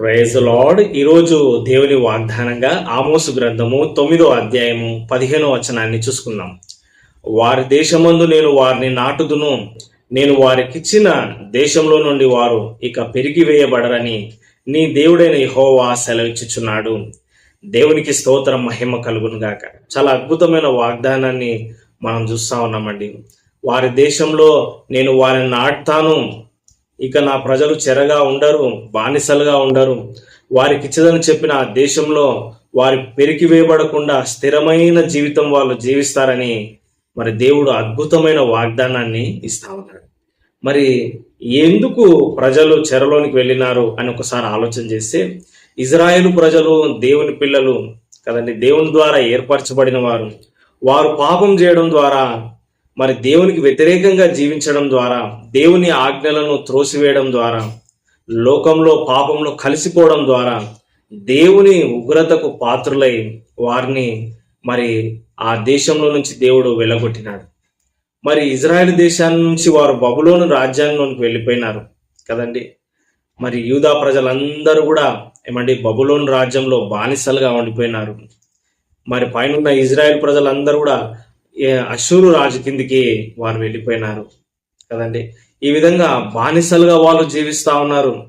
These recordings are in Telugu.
ప్రైజ్ లార్డ్ ఈరోజు దేవుని వాగ్దానంగా ఆమోసు గ్రంథము తొమ్మిదో అధ్యాయము పదిహేనో వచనాన్ని చూసుకుందాం. వారి దేశమందు నేను వారిని నాటుదును. నేను వారికిచ్చిన దేశంలో నుండి వారు ఇక పెరిగి వేయబడరని నీ దేవుడైన యెహోవా సెలవిచ్చుచున్నాడు. దేవునికి స్తోత్రం మహిమ కలుగును గాక. చాలా అద్భుతమైన వాగ్దానాన్ని మనం చూస్తా ఉన్నామండి. వారి దేశంలో నేను వారిని నాటుతాను. ఇక నా ప్రజలు చెరగా ఉండరు బానిసలుగా ఉండరు. వారికి ఇచ్చదని చెప్పిన ఆ దేశంలో వారి పెరికి వేయబడకుండా స్థిరమైన జీవితం వాళ్ళు జీవిస్తారని మరి దేవుడు అద్భుతమైన వాగ్దానాన్ని ఇస్తా ఉన్నాడు. మరి ఎందుకు ప్రజలు చెరలోనికి వెళ్ళినారు అని ఒకసారి ఆలోచన చేస్తే ఇజ్రాయేలు ప్రజలు దేవుని పిల్లలు కదండి దేవుని ద్వారా ఏర్పరచబడిన వారు. వారు పాపం చేయడం ద్వారా మరి దేవునికి వ్యతిరేకంగా జీవించడం ద్వారా దేవుని ఆజ్ఞలను త్రోసివేయడం ద్వారా లోకంలో పాపంలో కలిసిపోవడం ద్వారా దేవుని ఉగ్రతకు పాత్రులై వారిని మరి ఆ దేశంలో నుంచి దేవుడు వెళ్ళగొట్టినాడు మరి ఇజ్రాయెల్ దేశాన్ని నుంచి వారు బబులోను రాజ్యాంగంలోనికి వెళ్ళిపోయినారు కదండి. మరి యూదా ప్రజలందరూ కూడా ఏమండి బబులోను రాజ్యంలో బానిసలుగా ఉండిపోయినారు. మరి పైన ఇజ్రాయెల్ ప్రజలందరూ కూడా అశూరు రాజు కిందికి వారు వెళ్ళిపోయినారు. కదండి? ఈ విధంగా బానిసలుగా వాళ్ళు జీవిస్తా ఉన్నారు.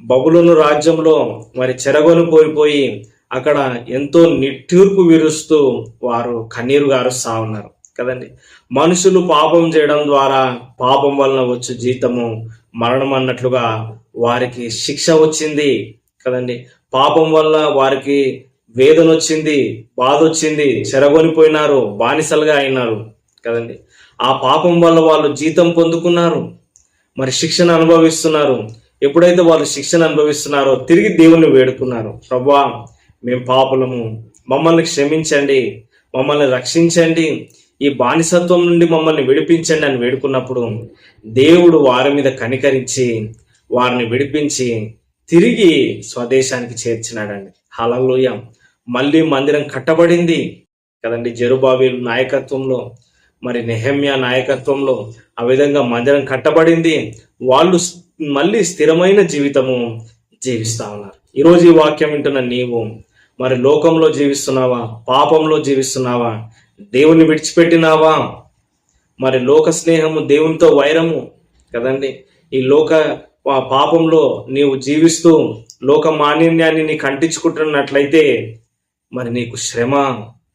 బబులోను రాజ్యంలో మరి చెరగొని పోయిపోయి అక్కడ ఎంతో నిట్టూర్పు విరుస్తూ వారు కన్నీరు గారుస్తా ఉన్నారు. కదండి? మనుషులు పాపం చేయడం ద్వారా పాపం వలన వచ్చు జీతము మరణం అన్నట్లుగా వారికి శిక్ష వచ్చింది. కదండి? పాపం వల్ల వారికి వేదన వచ్చింది బాధ వచ్చింది చెరగొనిపోయినారు బానిసలుగా అయినారు కదండి. ఆ పాపం వల్ల వాళ్ళు జీతం పొందుకున్నారు మరి శిక్షణ అనుభవిస్తున్నారు. ఎప్పుడైతే వాళ్ళు శిక్షణ అనుభవిస్తున్నారో తిరిగి దేవుణ్ణి వేడుకున్నారు. ప్రభా మేము పాపులము. మమ్మల్ని క్షమించండి మమ్మల్ని రక్షించండి. ఈ బానిసత్వం నుండి మమ్మల్ని విడిపించండి అని వేడుకున్నప్పుడు దేవుడు వారి మీద కనికరించి వారిని విడిపించి తిరిగి స్వదేశానికి చేర్చినాడండి. హలలోయ మళ్ళీ మందిరం కట్టబడింది కదండి. జెరుబాబేలు నాయకత్వంలో మరి నెహమ్య నాయకత్వంలో ఆ విధంగా మందిరం కట్టబడింది. వాళ్ళు మళ్ళీ స్థిరమైన జీవితము జీవిస్తా ఉన్నారు. ఈరోజు ఈ వాక్యం వింటున్న నీవు మరి లోకంలో జీవిస్తున్నావా? పాపంలో జీవిస్తున్నావా? దేవుని విడిచిపెట్టినావా? మరి లోక స్నేహము దేవునితో వైరము కదండి. ఈ లోక పాపంలో నీవు జీవిస్తూ లోక మాలిన్యాన్ని నీకు అంటించుకుంటున్నట్లయితే మరి నీకు శ్రమ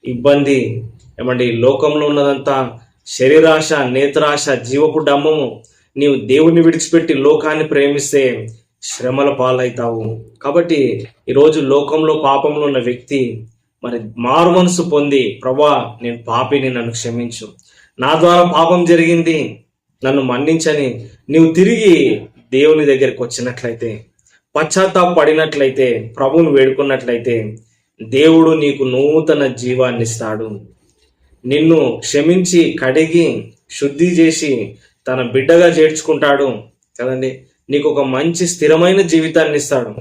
ఇబ్బంది ఏమండి లోకంలో ఉన్నదంతా శరీరాశ నేత్రాశ జీవపు డమ్మము నీవు దేవుని విడిచిపెట్టి లోకాన్ని ప్రేమిస్తే శ్రమల పాలవుతావు. కాబట్టి ఈరోజు లోకంలో పాపంలో ఉన్న వ్యక్తి మరి మారు మనసు పొంది ప్రభా నేను పాపిని నన్ను క్షమించు. నా ద్వారా పాపం జరిగింది నన్ను మన్నించని. నీవు తిరిగి దేవుని దగ్గరికి వచ్చినట్లయితే పశ్చాత్తాప పడినట్లయితే ప్రభువుని వేడుకున్నట్లయితే దేవుడు నీకు నూతన జీవాన్ని ఇస్తాడు నిన్ను క్షమించి కడిగి శుద్ధి చేసి తన బిడ్డగా చేర్చుకుంటాడు కదండి. నీకు ఒక మంచి స్థిరమైన జీవితాన్ని ఇస్తాడు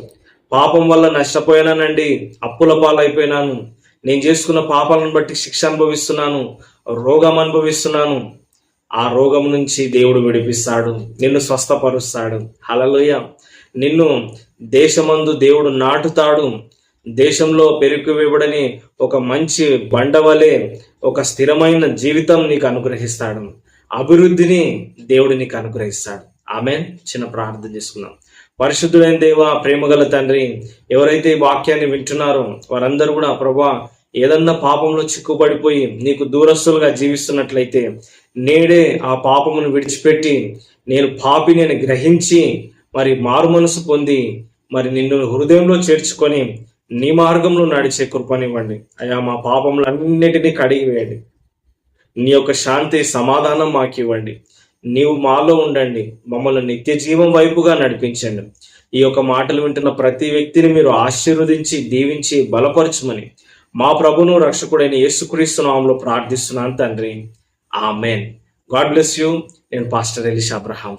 పాపం వల్ల నష్టపోయానండి అప్పుల పాలైపోయినాను. నేను చేసుకున్న పాపాలను బట్టి శిక్ష అనుభవిస్తున్నాను రోగం అనుభవిస్తున్నాను. ఆ రోగం నుంచి దేవుడు విడిపిస్తాడు నిన్ను స్వస్థపరుస్తాడు. హలలోయ నిన్ను దేశమందు దేవుడు నాటుతాడు దేశంలో పెరుగువేయబడని ఒక మంచి బండవలే ఒక స్థిరమైన జీవితం నీకు అనుగ్రహిస్తాడు. అభివృద్ధిని దేవుడు నీకు అనుగ్రహిస్తాడు. ఆమె చిన్న ప్రార్థన చేసుకున్నాం పరిశుద్ధుడైన దేవ ప్రేమగల తండ్రి ఎవరైతే ఈ వాక్యాన్ని వింటున్నారో వారందరూ కూడా ప్రభా ఏదన్నా పాపంలో చిక్కుబడిపోయి నీకు దూరస్తులుగా జీవిస్తున్నట్లయితే నేడే ఆ పాపమును విడిచిపెట్టి నేను పాపి నేను గ్రహించి మరి మారు మనసు పొంది మరి నిన్ను హృదయంలో చేర్చుకొని నీ మార్గంలో నడిచే కృపనివ్వండి. అయ్యా మా పాపములన్నిటినీ కడిగి వేయండి. నీ యొక్క శాంతి సమాధానం మాకు ఇవ్వండి నీవు మాలో ఉండండి. మమ్మల్ని నిత్య జీవం వైపుగా నడిపించండి. ఈ యొక్క మాటలు వింటున్న ప్రతి వ్యక్తిని మీరు ఆశీర్వదించి దీవించి బలపరచమని మా ప్రభును రక్షకుడైన యేసుక్రీస్తునామంలో ప్రార్థిస్తున్నాను తండ్రి. ఆమెన్. God bless you. నేను pastor Elish Abraham.